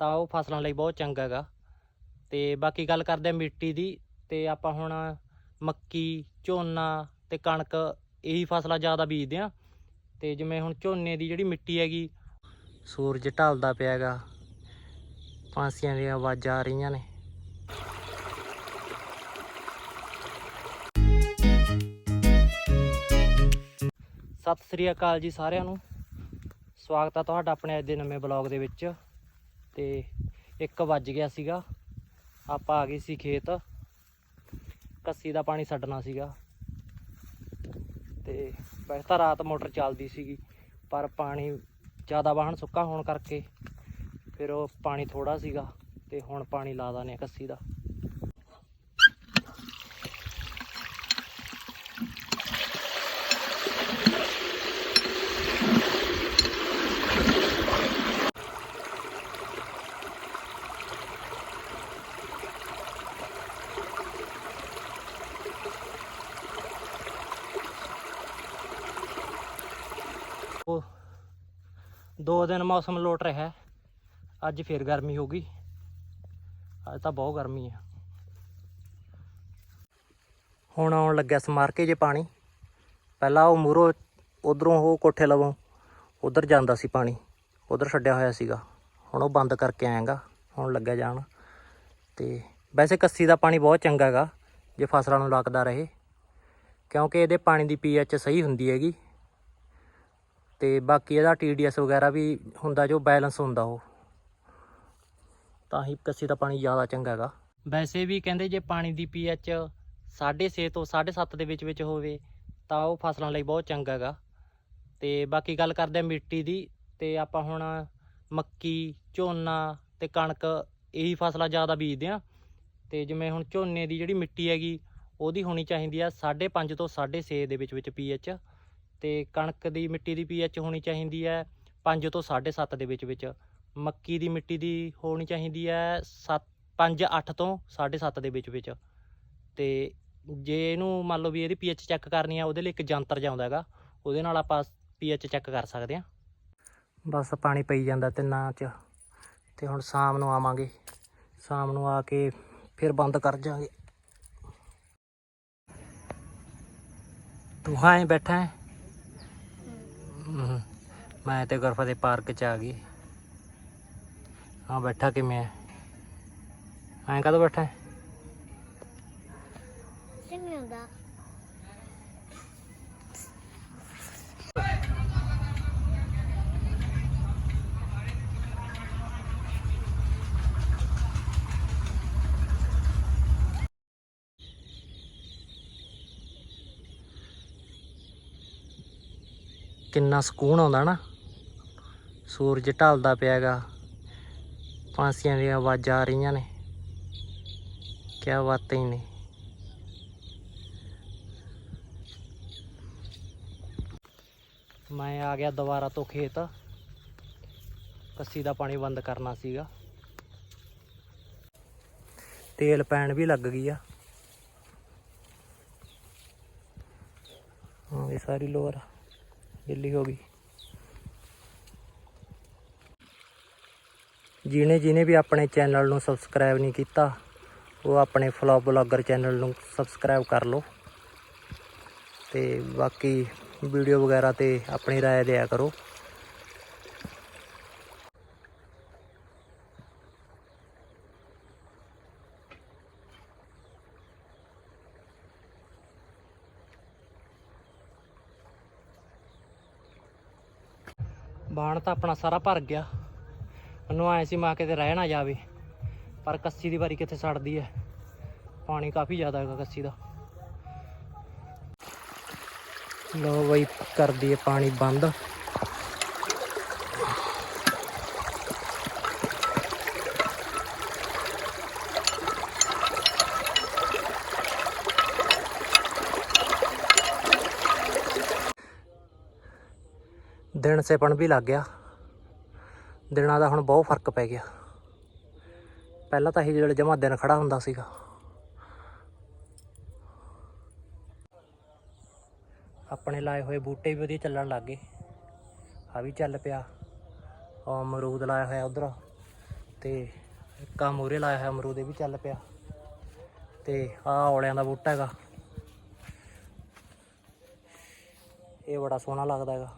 ਤਾਂ ਉਹ ਫਸਲਾਂ ਲਈ ਬਹੁਤ ਚੰਗਾ ਹੈਗਾ। ਤੇ ਬਾਕੀ ਗੱਲ ਕਰਦੇ ਆ ਮਿੱਟੀ ਦੀ, ਤੇ ਆਪਾਂ ਹੁਣ ਮੱਕੀ, ਝੋਨਾ ਤੇ ਕਣਕ ਇਹੀ ਫਸਲਾਂ ਜ਼ਿਆਦਾ ਬੀਜਦੇ ਆ ਤੇ ਜਿਵੇਂ ਹੁਣ ਝੋਨੇ ਦੀ ਜਿਹੜੀ ਮਿੱਟੀ ਹੈਗੀ, ਸੂਰਜ ਢਲਦਾ ਪਿਆ ਹੈਗਾ। ਪਾਂਸੀਆਂ ਦੀਆਂ ਆਵਾਜ਼ਾਂ ਆ ਰਹੀਆਂ ਨੇ। ਸਤਿ ਸ੍ਰੀ ਅਕਾਲ ਜੀ ਸਾਰਿਆਂ ਨੂੰ। ਸਵਾਗਤ ਆ ਤੁਹਾਡਾ ਆਪਣੇ ਅੱਜ ਦੇ ਨਵੇਂ ਬਲੌਗ ਦੇ ਵਿੱਚ। ਤੇ 1 ਵੱਜ ਗਿਆ ਸੀਗਾ। ਆਪਾਂ ਆ ਗਏ ਸੀ ਖੇਤ। ਕੱਸੀ ਦਾ ਪਾਣੀ ਛੱਡਣਾ ਸੀਗਾ। ਤੇ ਵੈਸੇ ਤਾਂ ਰਾਤ ਮੋਟਰ ਚੱਲਦੀ ਸੀਗੀ, ਪਰ ਪਾਣੀ ਜ਼ਿਆਦਾ ਵਾਹਣ ਸੁੱਕਾ ਹੋਣ ਕਰਕੇ ਫਿਰ ਉਹ ਪਾਣੀ ਥੋੜਾ ਸੀਗਾ ਤੇ ਹੁਣ ਪਾਣੀ ਲਾ ਦਾਨੇ ਕੱਸੀ ਦਾ। ਦੋ ਦਿਨ ਮੌਸਮ ਲੋਟ ਰਿਹਾ ਹੈ। ਅੱਜ ਫੇਰ ਗਰਮੀ ਹੋ ਗਈ। ਅੱਜ ਤਾਂ ਬਹੁਤ ਗਰਮੀ ਹੈ। ਹੁਣ ਆਉਣ ਲੱਗਿਆ ਸਮਾਰ ਕੇ ਜੇ ਪਾਣੀ। ਪਹਿਲਾਂ ਉਹ ਮੂਰੋ ਉਧਰੋਂ ਉਹ ਕੋਠੇ ਲਵੋਂ ਉਧਰ ਜਾਂਦਾ ਸੀ ਪਾਣੀ। ਉਧਰ ਛੱਡਿਆ ਹੋਇਆ ਸੀਗਾ। ਹੁਣ ਉਹ ਬੰਦ ਕਰਕੇ ਆਏਗਾ। ਹੁਣ ਲੱਗਿਆ ਜਾਣ। ਤੇ ਵੈਸੇ ਕੱਸੀ ਦਾ ਪਾਣੀ ਬਹੁਤ ਚੰਗਾ ਹੈਗਾ, ਜੇ ਫਸਲਾਂ ਨੂੰ ਲੱਗਦਾ ਰਹੇ। ਕਿਉਂਕਿ ਇਹਦੇ ਪਾਣੀ ਦੀ ਪੀਐਚ ਸਹੀ ਹੁੰਦੀ ਹੈਗੀ। ਤੇ ਬਾਕੀ ਇਹਦਾ TDS ਵਗੈਰਾ ਵੀ ਹੁੰਦਾ, ਜੋ ਬੈਲੈਂਸ ਹੁੰਦਾ ਉਹ। ਤਾਂ ਹੀ ਕੱਸੀ ਦਾ ਪਾਣੀ ਜ਼ਿਆਦਾ ਚੰਗਾ ਹੈਗਾ। ਵੈਸੇ ਵੀ ਕਹਿੰਦੇ ਜੇ ਪਾਣੀ ਦੀ ਪੀਐਚ 6.5 ਤੋਂ 7.5 ਦੇ ਵਿੱਚ ਵਿੱਚ ਹੋਵੇ, ਤਾਂ ਉਹ ਫਸਲਾਂ ਲਈ ਬਹੁਤ ਚੰਗਾ ਹੈਗਾ। ਤੇ ਬਾਕੀ ਗੱਲ ਕਰਦੇ ਆ ਮਿੱਟੀ ਦੀ, ਤੇ ਆਪਾਂ ਹੁਣ ਮੱਕੀ, ਝੋਨਾ ਤੇ ਕਣਕ ਇਹੀ ਫਸਲਾਂ ਜ਼ਿਆਦਾ ਬੀਜਦੇ ਆ। ਤੇ ਜਿਵੇਂ ਹੁਣ ਝੋਨੇ ਦੀ ਜਿਹੜੀ ਮਿੱਟੀ ਹੈਗੀ, ਉਹਦੀ ਹੋਣੀ ਚਾਹੀਦੀ ਆ 5.5 ਤੋਂ 6.5 ਦੇ ਵਿੱਚ ਵਿੱਚ ਪੀਐਚ ਤੇ ਕਣਕ ਦੀ ਮਿੱਟੀ ਦੀ ਪੀਐਚ ਹੋਣੀ ਚਾਹੀਦੀ ਹੈ 5 ਤੋਂ 7.5 ਦੇ ਵਿੱਚ ਵਿੱਚ। ਮੱਕੀ ਦੀ ਮਿੱਟੀ ਦੀ ਹੋਣੀ ਚਾਹੀਦੀ ਹੈ 7 5 8 ਤੋਂ 7.5 ਦੇ ਵਿੱਚ ਵਿੱਚ। ਤੇ ਜੇ ਇਹਨੂੰ ਮੰਨ ਲਓ ਵੀ ਇਹਦੀ ਪੀਐਚ ਚੈੱਕ ਕਰਨੀ ਆ, ਉਹਦੇ ਲਈ ਇੱਕ ਜੰਤਰ ਜਾਂਦਾ ਹੈਗਾ, ਉਹਦੇ ਨਾਲ ਆਪਾਂ ਪੀਐਚ ਚੈੱਕ ਕਰ ਸਕਦੇ ਆ ਬਸ ਪਾਣੀ ਪਈ ਜਾਂਦਾ ਤਿੰਨਾਂ ਚ, ਤੇ ਹੁਣ ਸ਼ਾਮ ਨੂੰ ਆਵਾਂਗੇ। ਸ਼ਾਮ ਨੂੰ ਆ ਕੇ ਫਿਰ ਬੰਦ ਕਰ ਜਾਾਂਗੇ। ਤੂੰ ਹਾਂ ਬੈਠਾ ਹੈ ਮੈਂ ਤੇ ਗਰਫਾ ਦੇ ਪਾਰਕ ਚ ਆ ਗਈ ਹਾਂ, ਬੈਠਾ ਕਿਵੇਂ ਐ ਐਂ ਕਦੋਂ ਬੈਠਾ ਹੈ? ਕਿੰਨਾ ਸਕੂਨ ਆਉਂਦਾ ਨਾ। ਸੂਰਜ ਢਲਦਾ ਪਿਆਗਾ। ਪਾਂਸੀਆਂ ਦੀਆਂ ਆਵਾਜ਼ਾਂ ਆ ਰਹੀਆਂ ਨੇ। ਕਿਆ ਬਾਤਾਂ ਹੀ ਨੇ। ਮੈਂ ਆ ਗਿਆ ਦੁਬਾਰਾ ਤੋਂ ਖੇਤ। ਕੱਸੀ ਦਾ ਪਾਣੀ ਬੰਦ ਕਰਨਾ ਸੀਗਾ। ਤੇਲ ਪੈਣ ਵੀ ਲੱਗ ਗਈ ਆ। ਹਾਂ, ਇਹ ਸਾਰੀ ਲੋਰ ਗਿੱਲੀ ਹੋ ਗਈ ਜਿਹਨੇ ਜਿਹਨੇ ਵੀ ਆਪਣੇ ਚੈਨਲ ਨੂੰ ਸਬਸਕ੍ਰਾਈਬ ਨਹੀਂ ਕੀਤਾ ਉਹ ਆਪਣੇ ਫਲੌਗ ਬਲੌਗਰ ਚੈਨਲ ਨੂੰ ਸਬਸਕ੍ਰਾਈਬ ਕਰ ਲਓ ਤੇ ਬਾਕੀ ਵੀਡੀਓ ਵਗੈਰਾ ਤੇ ਆਪਣੀ رائے ਦਿਆ ਕਰੋ ਬਾਣ ਤਾਂ ਆਪਣਾ ਸਾਰਾ ਭਰ ਗਿਆ। ਮੈਨੂੰ ਆਏ ਸੀ, ਮਾ ਕਿਤੇ ਰਹਿ ਨਾ ਜਾਵੇ। ਪਰ ਕੱਸੀ ਦੀ ਵਾਰੀ ਕਿੱਥੇ ਸੜਦੀ ਹੈ ਪਾਣੀ ਕਾਫੀ ਜ਼ਿਆਦਾ ਹੈਗਾ ਕੱਸੀ ਦਾ। ਲੋ ਬਈ ਕਰ ਦਈਏ ਪਾਣੀ ਬੰਦ। ਦਿਨ ਸੇਪਣ ਵੀ ਲੱਗ ਗਿਆ। ਦਿਨਾਂ ਦਾ ਹੁਣ ਬਹੁਤ ਫ਼ਰਕ ਪੈ ਗਿਆ। ਪਹਿਲਾਂ ਤਾਂ ਇਹ ਜਿਹੜਾ ਜਮਾ ਦਿਨ ਖੜਾ ਹੁੰਦਾ ਸੀਗਾ। ਆਪਣੇ ਲਾਏ ਹੋਏ ਬੂਟੇ ਵੀ ਵਧੀਆ ਚੱਲਣ ਲੱਗ ਗਏ। ਆ ਵੀ ਚੱਲ ਪਿਆ। ਉਹ ਅਮਰੂਦ ਲਾਇਆ ਹੋਇਆ ਉਧਰ। ਤੇ ਇੱਕ ਆ ਲਾਇਆ ਹੋਇਆ ਅਮਰੂਦ, ਇਹ ਵੀ ਚੱਲ ਪਿਆ। ਤੇ ਆ ਔਲਿਆਂ ਦਾ ਬੂਟਾ ਹੈਗਾ। ਇਹ ਬੜਾ ਸੋਹਣਾ ਲੱਗਦਾ ਹੈਗਾ।